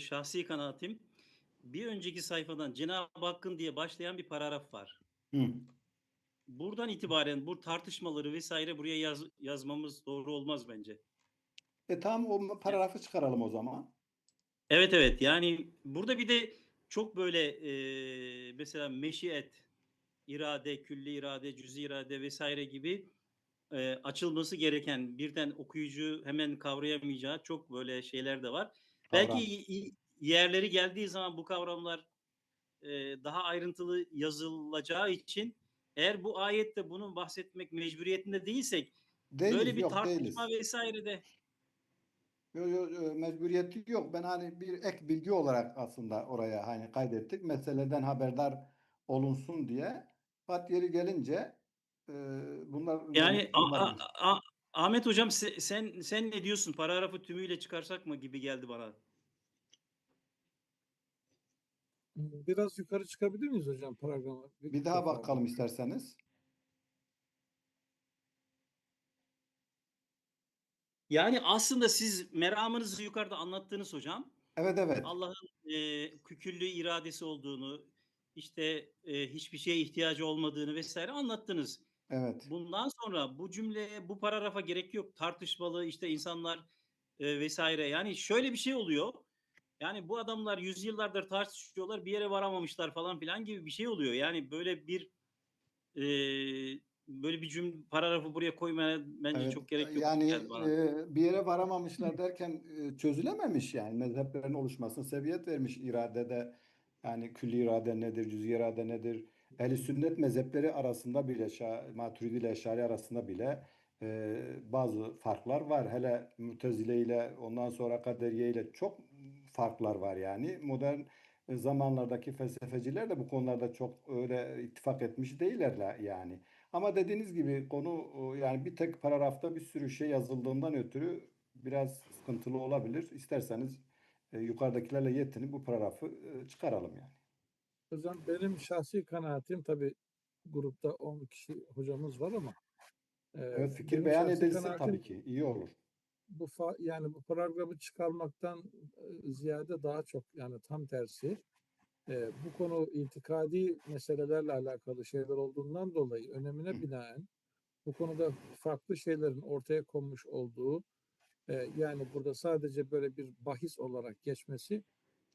Şahsi kanaatim bir önceki sayfadan Cenab-ı Hakk'ın diye başlayan bir paragraf var. Hı. Buradan itibaren bu tartışmaları vesaire buraya yaz, yazmamız doğru olmaz bence. E tamam o paragrafı çıkaralım o zaman. Evet evet yani burada bir de çok böyle e, mesela meşiyet, irade, külli irade, cüzi irade vesaire gibi e, açılması gereken birden okuyucu hemen kavrayamayacağı çok böyle şeyler de var. Kavram. Belki yerleri geldiği zaman bu kavramlar e, daha ayrıntılı yazılacağı için eğer bu ayette bunun bahsetmek mecburiyetinde değilsek Değiliz, böyle bir yok tartışma değiliz. vesaire de Yo, yo, mecburiyeti yok. Ben hani bir ek bilgi olarak aslında oraya hani kaydettik. Meseleden haberdar olunsun diye. Fakat yeri gelince e, bunlar Yani A- A- Ahmet hocam se- sen sen ne diyorsun? Paragrafı tümüyle çıkarsak mı gibi geldi bana. Biraz yukarı çıkabilir miyiz hocam programı? bir daha bakalım isterseniz. Yani aslında siz meramınızı yukarıda anlattınız hocam. Evet evet. Allah'ın e, küküllü iradesi olduğunu, işte e, hiçbir şeye ihtiyacı olmadığını vesaire anlattınız. Evet. Bundan sonra bu cümleye, bu paragrafa gerek yok. Tartışmalı işte insanlar e, vesaire. Yani şöyle bir şey oluyor. Yani bu adamlar yüzyıllardır tartışıyorlar, bir yere varamamışlar falan filan gibi bir şey oluyor. Yani böyle bir e, böyle bir cümle paragrafı buraya koymaya bence Evet, çok gerek yok. Yani e, bir yere varamamışlar derken e, çözülememiş yani mezheplerin oluşmasına sebebiyet vermiş iradede yani külli irade nedir, cüz'i irade nedir? Ehli sünnet mezhepleri arasında bile Maturidi ile Eşari arasında bile e, bazı farklar var. Hele Mutezile ile ondan sonra Kaderiye ile çok farklar var yani. Modern zamanlardaki felsefeciler de bu konularda çok öyle ittifak etmiş değiller yani. Ama dediğiniz gibi konu yani bir tek paragrafta bir sürü şey yazıldığından ötürü biraz sıkıntılı olabilir. İsterseniz e, yukarıdakilerle yetinip bu paragrafı e, çıkaralım yani. Hocam benim şahsi kanaatim tabii grupta 10 kişi hocamız var ama e, Evet fikir beyan edilsin tabii ki iyi olur. bu fa- yani bu paragrafı çıkarmaktan e, ziyade daha çok yani tam tersi e, bu konu itikadi meselelerle alakalı şeyler olduğundan dolayı önemine binaen bu konuda farklı şeylerin ortaya konmuş olduğu e, yani burada sadece böyle bir bahis olarak geçmesi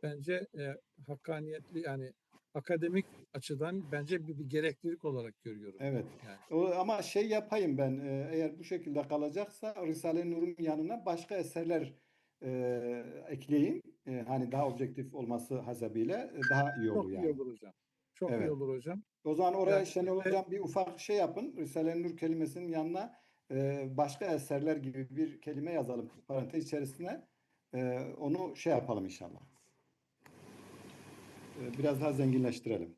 bence e, hakkaniyetli yani akademik açıdan bence bir, bir gereklilik olarak görüyorum. Evet. Yani. O, ama şey yapayım ben e, eğer bu şekilde kalacaksa Risale-i Nur'un yanına başka eserler e, ekleyeyim. E, hani daha objektif olması hasebiyle e, daha iyi olur Çok yani. iyi olur hocam. Çok Evet. iyi olur hocam. O zaman oraya Yani Şenol Hocam bir ufak şey yapın. Risale-i Nur kelimesinin yanına e, başka eserler gibi bir kelime yazalım parantez içerisine. E, onu şey yapalım inşallah. E, biraz daha zenginleştirelim.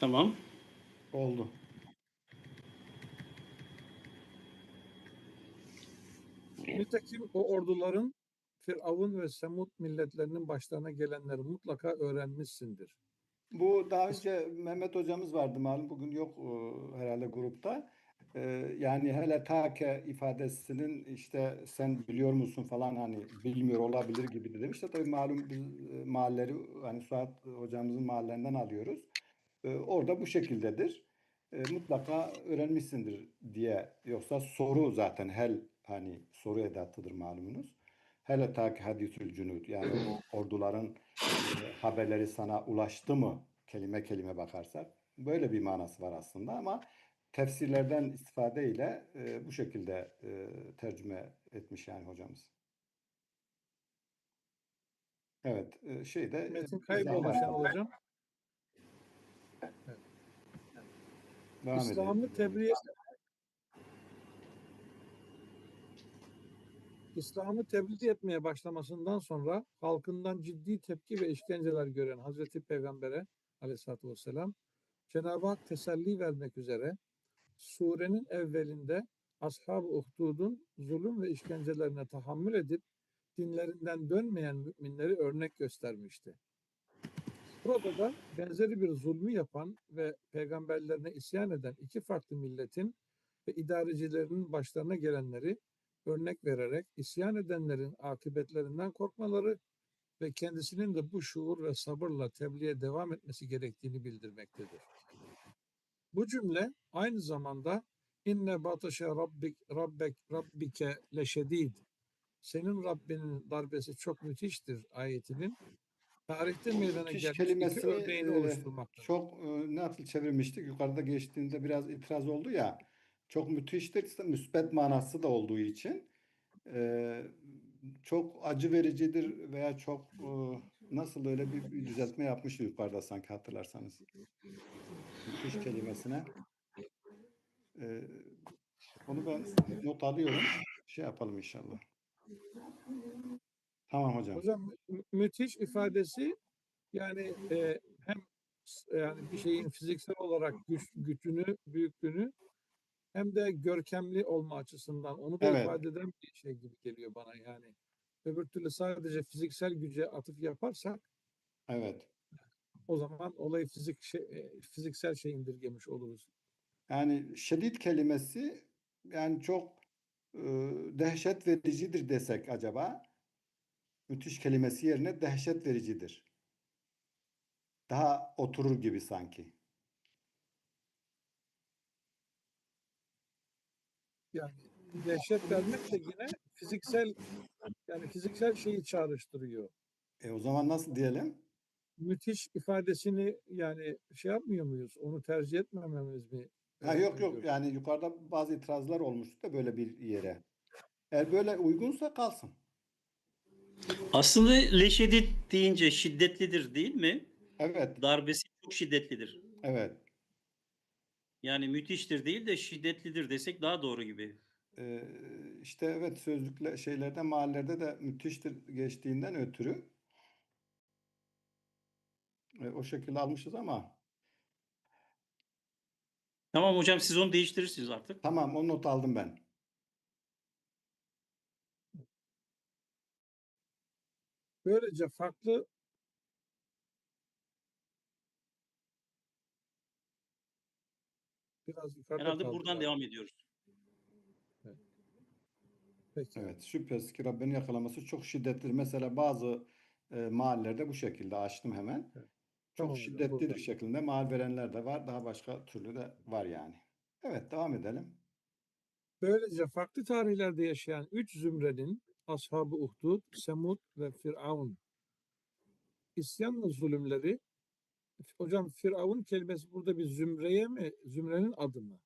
Tamam. Oldu. Nitekim o orduların Firavun ve Semud milletlerinin başlarına gelenleri mutlaka öğrenmişsindir. Bu daha önce Mehmet hocamız vardı malum bugün yok e, herhalde grupta. E, yani hele take ifadesinin işte sen biliyor musun falan hani bilmiyor olabilir gibi de demiş de tabii malum biz e, mahalleleri hani Suat hocamızın mahallenden alıyoruz. E, orada bu şekildedir. E, mutlaka öğrenmişsindir diye yoksa soru zaten hel hani soru edatıdır malumunuz. Hele take hadisül cünud yani o orduların e, haberleri sana ulaştı mı kelime kelime bakarsak böyle bir manası var aslında ama tefsirlerden istifade ile e, bu şekilde e, tercüme etmiş yani hocamız. Evet, e, şeyde Metin e, Şenol var. Hocam. Devam edelim. İslam'ı tebliğ İslam'ı tebliğ etmeye başlamasından sonra halkından ciddi tepki ve işkenceler gören Hazreti Peygamber'e aleyhissalatü vesselam Cenab-ı Hak teselli vermek üzere surenin evvelinde ashab-ı uhdudun zulüm ve işkencelerine tahammül edip dinlerinden dönmeyen müminleri örnek göstermişti. Burada da benzeri bir zulmü yapan ve peygamberlerine isyan eden iki farklı milletin ve idarecilerinin başlarına gelenleri örnek vererek isyan edenlerin akıbetlerinden korkmaları ve kendisinin de bu şuur ve sabırla tebliğe devam etmesi gerektiğini bildirmektedir. Bu cümle aynı zamanda inne batışa rabbik rabbek rabbike leşedid senin Rabbinin darbesi çok müthiştir ayetinin tarihte meydana Müthiş gelmiş iki örneğini e, oluşturmaktadır. çok e, nasıl çevirmiştik? Yukarıda geçtiğinde biraz itiraz oldu ya. Çok müthiştir. işte müsbet manası da olduğu için e, çok acı vericidir veya çok e, nasıl öyle bir, bir düzeltme yapmıştı yukarıda sanki hatırlarsanız. Müthiş kelimesine. E, onu ben not alıyorum. Şey yapalım inşallah. Tamam hocam. Hocam mü- müthiş ifadesi yani e, hem yani bir şeyin fiziksel olarak güç, gücünü, büyüklüğünü hem de görkemli olma açısından onu da Evet. ifade eden bir şey gibi geliyor bana yani. Öbür türlü sadece fiziksel güce atıf yaparsak Evet. o zaman olayı fizik şey, e, fiziksel şey indirgemiş oluruz. Yani şiddet kelimesi yani çok e, dehşet vericidir desek acaba müthiş kelimesi yerine dehşet vericidir. Daha oturur gibi sanki. Yani dehşet vermek de yine fiziksel yani fiziksel şeyi çağrıştırıyor. E o zaman nasıl diyelim? müthiş ifadesini yani şey yapmıyor muyuz? Onu tercih etmememiz mi? Ha yok yok yani yukarıda bazı itirazlar olmuştu da böyle bir yere. Eğer böyle uygunsa kalsın. Aslında leşedit deyince şiddetlidir değil mi? Evet, Darbesi çok şiddetlidir. evet. Yani müthiştir değil de şiddetlidir desek daha doğru gibi. Ee, işte evet sözlükle şeylerde mahallelerde de müthiştir geçtiğinden ötürü e, o şekilde almışız ama Tamam hocam siz onu değiştirirsiniz artık. tamam o not aldım ben. Böylece farklı biraz yukarıda Herhalde kaldı buradan galiba. devam ediyoruz. Peki. Evet şüphesiz ki Rabbinin yakalaması çok şiddetlidir. Mesela bazı e, mahallelerde bu şekilde açtım hemen. Evet. Çok Tamam şiddetlidir burada. şeklinde mal verenler de var. Daha başka türlü de var yani. Evet devam edelim. Böylece farklı tarihlerde yaşayan üç zümrenin Ashab-ı Uhdud, Semud ve Firavun isyanla zulümleri hocam Firavun kelimesi burada bir zümreye mi? Zümrenin adı mı?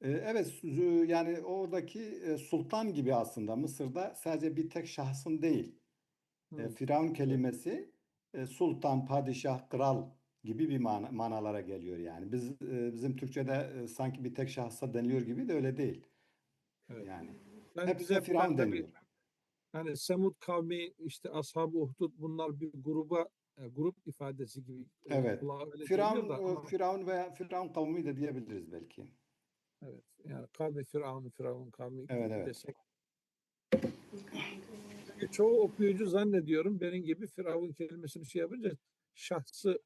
Ee, Evet, yani oradaki e, sultan gibi aslında Mısır'da sadece bir tek şahsın değil. E, Hı. Firavun kelimesi e, sultan, padişah, kral gibi bir mana, manalara geliyor yani. Biz e, bizim Türkçe'de e, sanki bir tek şahsa deniliyor gibi de öyle değil. Evet. Yani Ben hepsine bize Firavun tabii deniyor. hani Semud kavmi işte Ashab-ı Uhdud bunlar bir gruba e, grup ifadesi gibi e, Evet. Firavun, da e, ama Firavun veya Firavun kavmi de diyebiliriz belki. evet yani kavmi Firavun Firavun kavmi Evet, evet. desek Çünkü çoğu okuyucu zannediyorum benim gibi Firavun kelimesini şey yapınca şahsı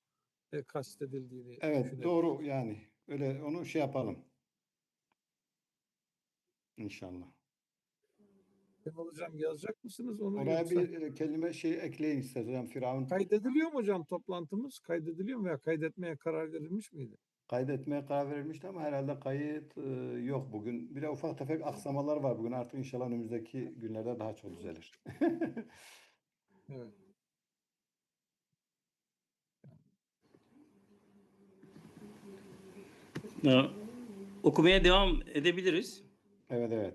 e, kastedildiğini Evet, doğru yani. Öyle onu şey yapalım. İnşallah. Kemal Hocam yazacak mısınız onu Oraya yoksa bir e, kelime şey ekleyin istedim hocam. Firavun kaydediliyor mu hocam toplantımız? Kaydediliyor mu veya kaydetmeye karar verilmiş miydi? kaydetmeye karar verilmişti ama herhalde kayıt e, yok bugün. Bir de ufak tefek aksamalar var bugün. Artık inşallah önümüzdeki günlerde daha çok düzelir. Evet. Ee, Okumaya devam edebiliriz. Evet evet.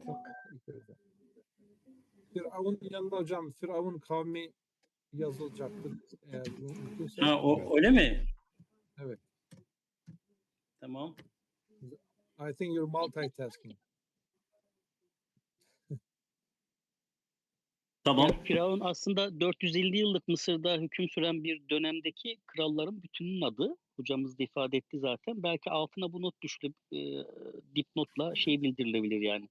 yukarıda. Firavun yanında hocam Firavun kavmi yazılacaktır eğer mümkünse. Ha, o, öyle mi? Evet. Tamam. I think you're multitasking. Tamam. Firavun aslında 450 yıllık Mısır'da hüküm süren bir dönemdeki kralların bütünün adı hocamız da ifade etti zaten. Belki altına bu not düşülüp e, dipnotla şey bildirilebilir yani.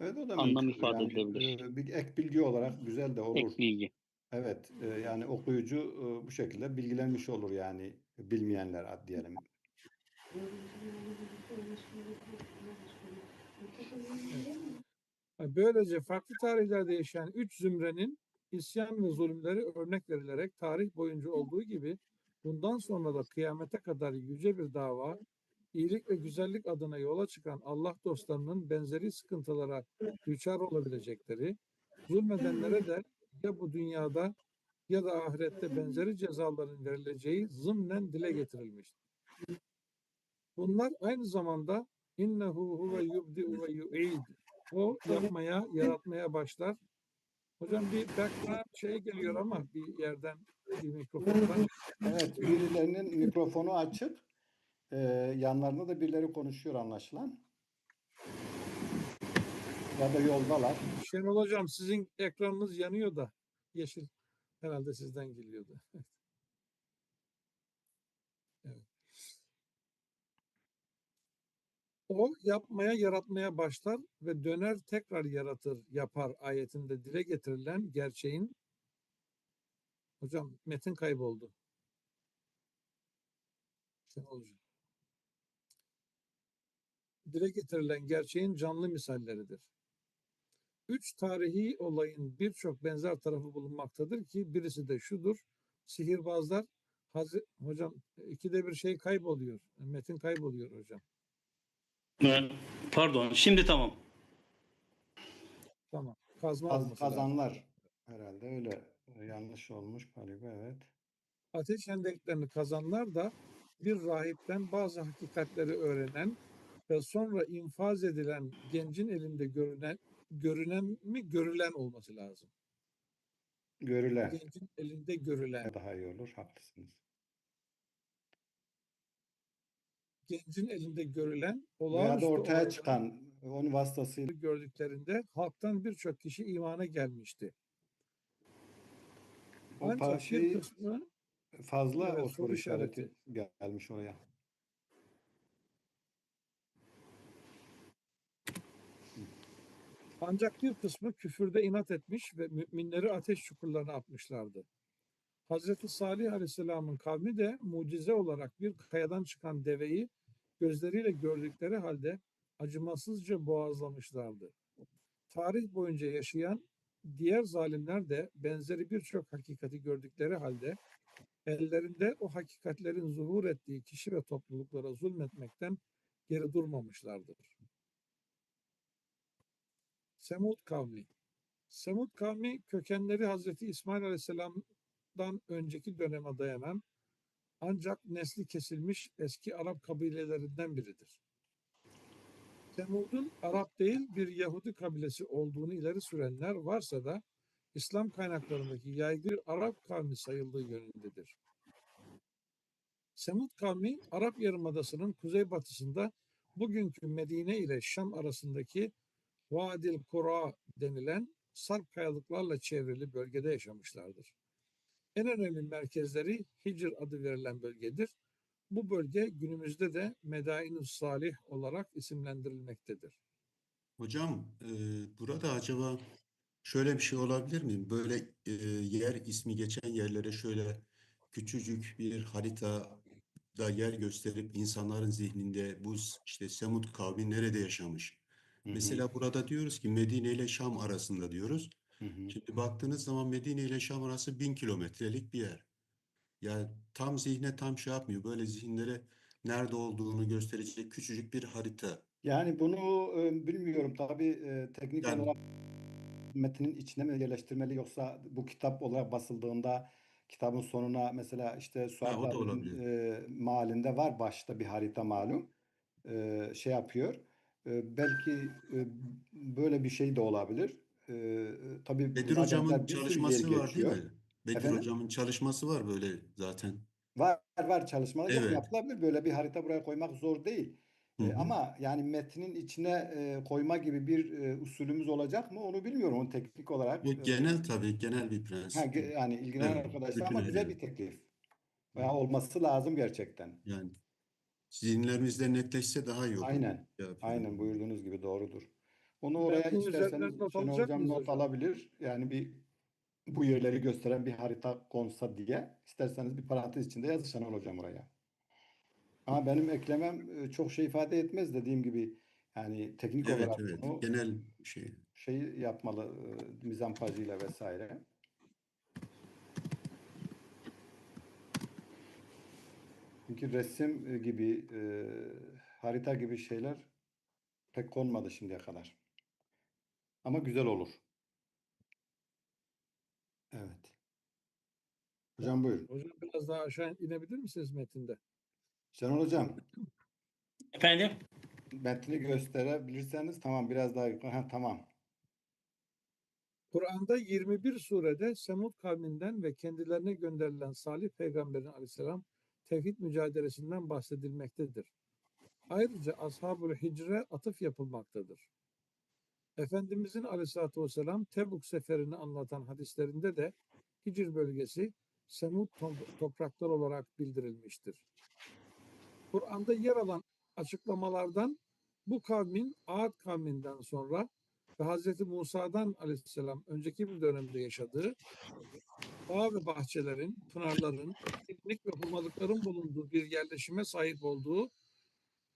Evet o da Anlam mümkün. ifade Yani, edilebilir. bir ek bilgi olarak güzel de olur. Ek bilgi. Evet, e, yani okuyucu e, bu şekilde bilgilenmiş olur yani bilmeyenler ad- diyelim. Böylece farklı tarihlerde yaşayan üç zümrenin isyan ve zulümleri örnek verilerek tarih boyunca olduğu gibi bundan sonra da kıyamete kadar yüce bir dava, iyilik ve güzellik adına yola çıkan Allah dostlarının benzeri sıkıntılara düçar olabilecekleri, zulmedenlere de ya bu dünyada ya da ahirette benzeri cezaların verileceği zımnen dile getirilmiştir. Bunlar aynı zamanda innehu huve yubdi'u ve yu'id o yapmaya, yaratmaya başlar. Hocam bir background şey geliyor ama bir yerden bir mikrofondan. Evet, birilerinin mikrofonu açık, e, yanlarında da birileri konuşuyor anlaşılan. Ya da yoldalar. Şenol hocam sizin ekranınız yanıyor da yeşil herhalde sizden geliyordu. O yapmaya, yaratmaya başlar ve döner tekrar yaratır, yapar ayetinde dile getirilen gerçeğin Hocam metin kayboldu. Şenol hocam. Dile getirilen gerçeğin canlı misalleridir. Üç tarihi olayın birçok benzer tarafı bulunmaktadır ki birisi de şudur. Sihirbazlar Hazre- hocam ikide bir şey kayboluyor. Metin kayboluyor hocam. Pardon. Şimdi tamam. Tamam. Kazma Kaz- olması lazım. kazanlar herhalde öyle yanlış olmuş galiba evet. ateş hendeklerini kazanlar da bir rahipten bazı hakikatleri öğrenen ve sonra infaz edilen gencin elinde görünen görünen mi görülen olması lazım. Görülen Gencin elinde görülen, daha iyi olur haklısınız. gencin elinde görülen Veya da olağanüstü ortaya olayları çıkan onun vasıtasıyla gördüklerinde halktan birçok kişi imana gelmişti. o Ancak şey kısmı fazla Evet, o soru işareti. gelmiş oraya. Ancak bir kısmı küfürde inat etmiş ve müminleri ateş çukurlarına atmışlardı. Hazreti Salih Aleyhisselam'ın kavmi de mucize olarak bir kayadan çıkan deveyi gözleriyle gördükleri halde acımasızca boğazlamışlardı. Tarih boyunca yaşayan diğer zalimler de benzeri birçok hakikati gördükleri halde ellerinde o hakikatlerin zuhur ettiği kişi ve topluluklara zulmetmekten geri durmamışlardır. Semud kavmi. Semud kavmi kökenleri Hazreti İsmail Aleyhisselam'dan önceki döneme dayanan ancak nesli kesilmiş eski Arap kabilelerinden biridir. Semud'un Arap değil bir Yahudi kabilesi olduğunu ileri sürenler varsa da İslam kaynaklarındaki yaygın Arap kavmi sayıldığı yönündedir. Semud kavmi Arap Yarımadası'nın kuzeybatısında bugünkü Medine ile Şam arasındaki Vadil Kura denilen sarp kayalıklarla çevrili bölgede yaşamışlardır. En önemli merkezleri Hicr adı verilen bölgedir. Bu bölge günümüzde de Medainus Salih olarak isimlendirilmektedir. Hocam, e, burada acaba şöyle bir şey olabilir mi? Böyle e, yer ismi geçen yerlere şöyle küçücük bir haritada yer gösterip insanların zihninde bu işte Semud kavmi nerede yaşamış? Hı hı, Mesela burada diyoruz ki Medine ile Şam arasında diyoruz. hı hı. Şimdi baktığınız zaman Medine ile Şam arası bin kilometrelik bir yer. Yani tam zihne tam şey yapmıyor. Böyle zihinlere nerede olduğunu gösterecek küçücük bir harita. Yani bunu e, bilmiyorum tabii e, teknik Yani olarak metnin içine mi yerleştirmeli yoksa bu kitap olarak basıldığında kitabın sonuna mesela işte olabilir. e, malinde var başta bir harita malum E, şey yapıyor. E, belki e, böyle bir şey de olabilir. E, tabii Bedir hocamın çalışması var değil geçiyor. mi? Bedir Efendim? hocamın çalışması var böyle zaten. Var var çalışmalar Evet. yapılabilir. Böyle bir harita buraya koymak zor değil. Hı hı. ama yani metnin içine e, koyma gibi bir e, usulümüz olacak mı onu bilmiyorum. Onu teknik olarak Bu genel tabii genel bir ha, prensip. ge- yani ilgilenen Evet, arkadaşlar ama güzel bir teklif. Veya olması lazım gerçekten. Yani zihinlerimizde netleşse daha iyi olur. Aynen. Ya. Aynen buyurduğunuz gibi doğrudur. Onu oraya üzerinden isterseniz not Şenol Hocam not hocam? alabilir. Yani bir bu yerleri gösteren bir harita konsa diye isterseniz bir parantez içinde yazın Şenol Hocam oraya. Ama benim eklemem e, çok şey ifade etmez dediğim gibi yani teknik Evet olarak evet. Genel şey. şey yapmalı e, mizampajıyla vesaire. Çünkü resim e, gibi e, harita gibi şeyler pek konmadı şimdiye kadar. Ama güzel olur. Evet. Hocam buyurun. Hocam biraz daha aşağı inebilir misiniz metinde? Şenol Hocam Efendim? metni gösterebilirseniz tamam biraz daha yukarı. Ha, tamam. Kur'an'da 21 surede Semud kavminden ve kendilerine gönderilen Salih Peygamberin aleyhisselam tevhid mücadelesinden bahsedilmektedir. Ayrıca Ashab-ül Hicre atıf yapılmaktadır. Efendimizin aleyhissalatü vesselam Tebuk seferini anlatan hadislerinde de Hicr bölgesi Semud to- topraklar olarak bildirilmiştir. Kur'an'da yer alan açıklamalardan bu kavmin Ad kavminden sonra ve Hz. Musa'dan aleyhisselam önceki bir dönemde yaşadığı bağ ve bahçelerin, pınarların, piknik ve hurmalıkların bulunduğu bir yerleşime sahip olduğu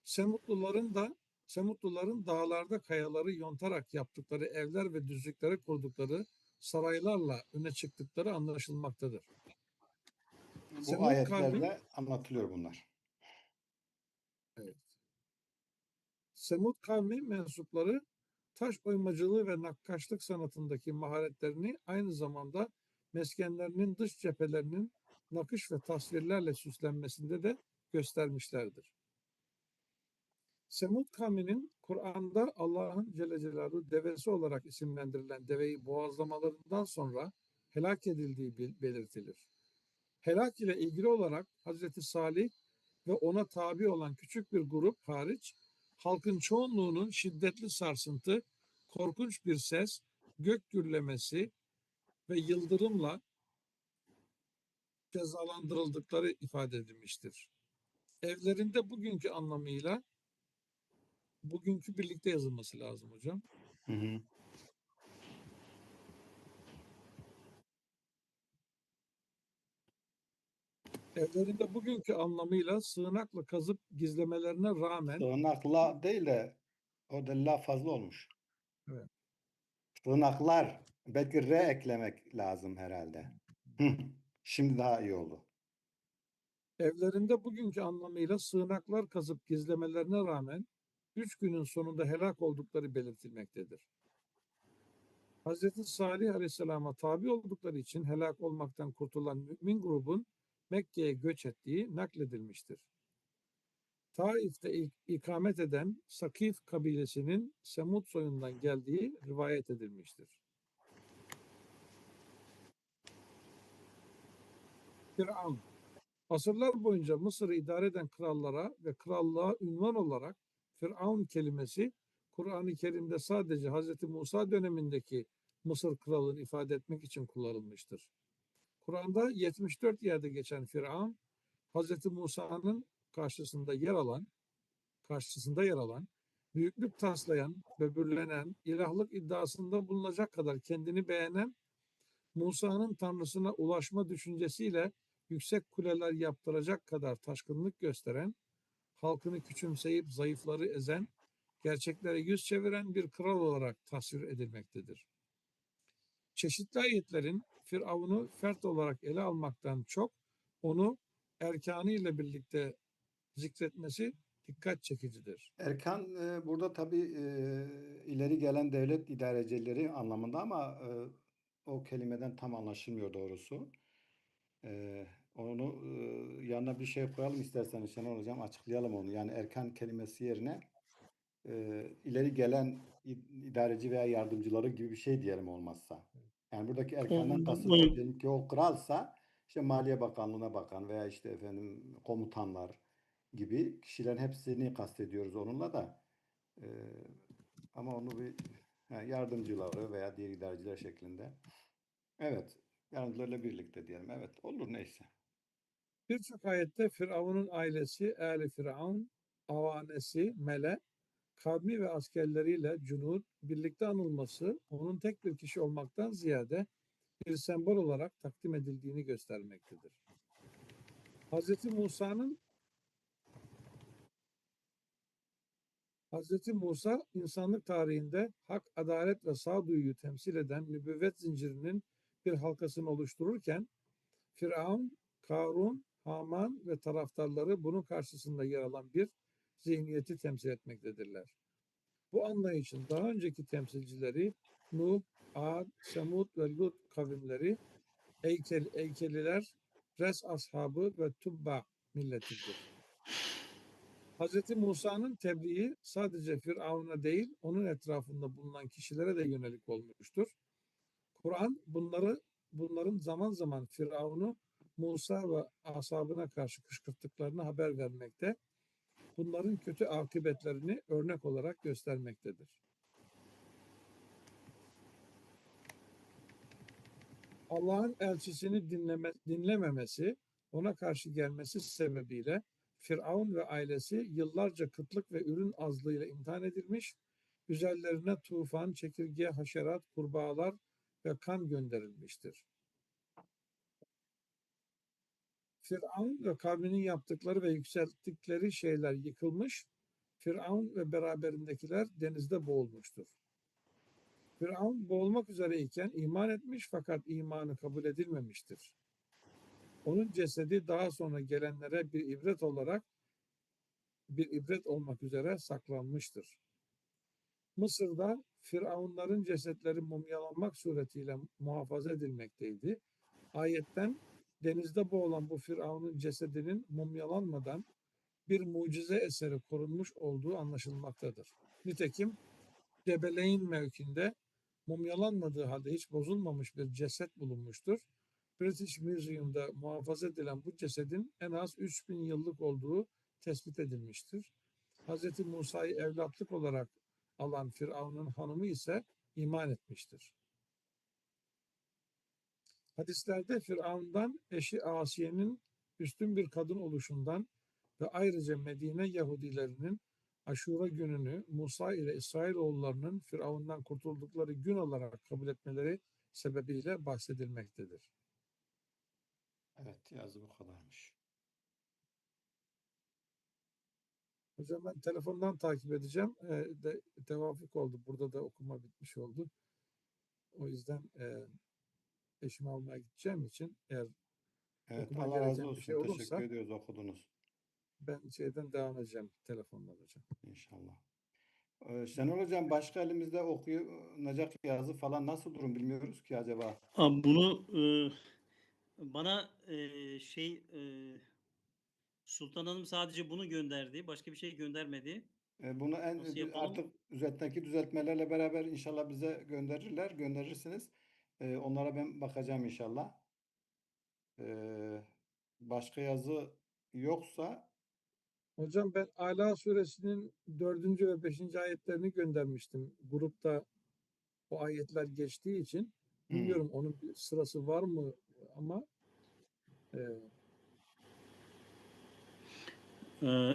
Semutluların da Semutluların dağlarda kayaları yontarak yaptıkları evler ve düzlüklere kurdukları saraylarla öne çıktıkları anlaşılmaktadır. Bu Semud ayetlerde kavmi- anlatılıyor bunlar. Semud kavmi mensupları taş oymacılığı ve nakkaşlık sanatındaki maharetlerini aynı zamanda meskenlerinin dış cephelerinin nakış ve tasvirlerle süslenmesinde de göstermişlerdir. Semud kavminin Kur'an'da Allah'ın Celle Celaluhu devesi olarak isimlendirilen deveyi boğazlamalarından sonra helak edildiği belirtilir. Helak ile ilgili olarak Hazreti Salih ve ona tabi olan küçük bir grup hariç halkın çoğunluğunun şiddetli sarsıntı, korkunç bir ses, gök gürlemesi ve yıldırımla cezalandırıldıkları ifade edilmiştir. Evlerinde bugünkü anlamıyla bugünkü birlikte yazılması lazım hocam. Hı hı. Evlerinde bugünkü anlamıyla sığınakla kazıp gizlemelerine rağmen Sığınakla değil de o da la fazla olmuş. Evet. Sığınaklar. Belki re eklemek lazım herhalde. Hı. Şimdi daha iyi oldu. Evlerinde bugünkü anlamıyla sığınaklar kazıp gizlemelerine rağmen üç günün sonunda helak oldukları belirtilmektedir. Hz. Salih Aleyhisselam'a tabi oldukları için helak olmaktan kurtulan mümin grubun Mekke'ye göç ettiği nakledilmiştir. Taif'te ik- ikamet eden Sakif kabilesinin Semud soyundan geldiği rivayet edilmiştir. Firavun Asırlar boyunca Mısır'ı idare eden krallara ve krallığa ünvan olarak Firavun kelimesi Kur'an-ı Kerim'de sadece Hz. Musa dönemindeki Mısır kralını ifade etmek için kullanılmıştır. Kur'an'da 74 yerde geçen Firavun, Hz. Musa'nın karşısında yer alan, karşısında yer alan, büyüklük taslayan, böbürlenen, ilahlık iddiasında bulunacak kadar kendini beğenen, Musa'nın tanrısına ulaşma düşüncesiyle yüksek kuleler yaptıracak kadar taşkınlık gösteren, halkını küçümseyip zayıfları ezen, gerçeklere yüz çeviren bir kral olarak tasvir edilmektedir. Çeşitli ayetlerin Firavun'u fert olarak ele almaktan çok onu erkanı ile birlikte zikretmesi dikkat çekicidir. Erkan e, burada tabii e, ileri gelen devlet idarecileri anlamında ama e, o kelimeden tam anlaşılmıyor doğrusu. E, onu e, yanına bir şey koyalım isterseniz Şenol Hocam açıklayalım onu. Yani erkan kelimesi yerine e, ileri gelen idareci veya yardımcıları gibi bir şey diyelim olmazsa. Yani buradaki erkandan Ee, kasıt diyelim ki o kralsa işte Maliye Bakanlığı'na bakan veya işte efendim komutanlar gibi kişilerin hepsini kastediyoruz onunla da. Ee, ama onu bir ha, yardımcıları veya diğer idareciler şeklinde. Evet. Yardımcılarla birlikte diyelim. Evet. Olur neyse. Birçok ayette Firavun'un ailesi, Eli Firavun, avanesi, mele, kavmi ve askerleriyle cunud birlikte anılması onun tek bir kişi olmaktan ziyade bir sembol olarak takdim edildiğini göstermektedir. Hz. Musa'nın Hz. Musa insanlık tarihinde hak, adalet ve sağduyuyu temsil eden nübüvvet zincirinin bir halkasını oluştururken Firavun, Karun, Haman ve taraftarları bunun karşısında yer alan bir zihniyeti temsil etmektedirler. Bu anlayışın daha önceki temsilcileri Nuh, Ad, Semud ve Lut kavimleri, Eykel, Eykeliler, Res ashabı ve Tubba milletidir. Hz. Musa'nın tebliği sadece Firavun'a değil, onun etrafında bulunan kişilere de yönelik olmuştur. Kur'an bunları bunların zaman zaman Firavun'u Musa ve ashabına karşı kışkırttıklarını haber vermekte, bunların kötü akıbetlerini örnek olarak göstermektedir. Allah'ın elçisini dinleme, dinlememesi, ona karşı gelmesi sebebiyle Firavun ve ailesi yıllarca kıtlık ve ürün azlığıyla imtihan edilmiş, üzerlerine tufan, çekirge, haşerat, kurbağalar ve kan gönderilmiştir. Firavun ve kavminin yaptıkları ve yükselttikleri şeyler yıkılmış, Firavun ve beraberindekiler denizde boğulmuştur. Firavun boğulmak üzereyken iman etmiş fakat imanı kabul edilmemiştir. Onun cesedi daha sonra gelenlere bir ibret olarak bir ibret olmak üzere saklanmıştır. Mısır'da Firavunların cesetleri mumyalanmak suretiyle muhafaza edilmekteydi. Ayetten denizde boğulan bu Firavun'un cesedinin mumyalanmadan bir mucize eseri korunmuş olduğu anlaşılmaktadır. Nitekim Cebeleyn mevkinde mumyalanmadığı halde hiç bozulmamış bir ceset bulunmuştur. British Museum'da muhafaza edilen bu cesedin en az 3000 yıllık olduğu tespit edilmiştir. Hz. Musa'yı evlatlık olarak alan Firavun'un hanımı ise iman etmiştir. Hadislerde Firavun'dan eşi Asiye'nin üstün bir kadın oluşundan ve ayrıca Medine Yahudilerinin Aşura gününü Musa ile İsrailoğullarının Firavun'dan kurtuldukları gün olarak kabul etmeleri sebebiyle bahsedilmektedir. Evet yazı bu kadarmış. Hocam ben telefondan takip edeceğim. Ee, de, tevafuk oldu. Burada da okuma bitmiş oldu. O yüzden e, eşimi almaya gideceğim için eğer Evet Okuma Allah razı gereken bir olsun. şey olursa- Teşekkür ediyoruz okudunuz ben şeyden devam edeceğim telefondan hocam. inşallah. Ee, Şenol Hocam başka elimizde okunacak yazı falan nasıl durum bilmiyoruz ki acaba. Abi bunu e, bana e, şey e, Sultan Hanım sadece bunu gönderdi. Başka bir şey göndermedi. Ee, Bunu en Nasıl yapalım? artık üzerindeki düzeltmelerle beraber inşallah bize gönderirler, gönderirsiniz. Ee, onlara ben bakacağım inşallah. Ee, başka yazı yoksa Hocam ben Ala suresinin dördüncü ve beşinci ayetlerini göndermiştim. Grupta o ayetler geçtiği için. Hmm. Bilmiyorum onun bir sırası var mı ama e, E,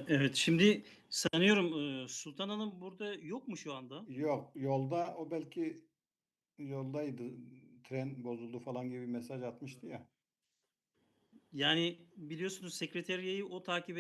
evet şimdi sanıyorum Sultan Hanım burada yok mu şu anda? yok yolda o belki yoldaydı. Tren bozuldu falan gibi bir mesaj atmıştı ya. Yani biliyorsunuz sekreteriyayı o takip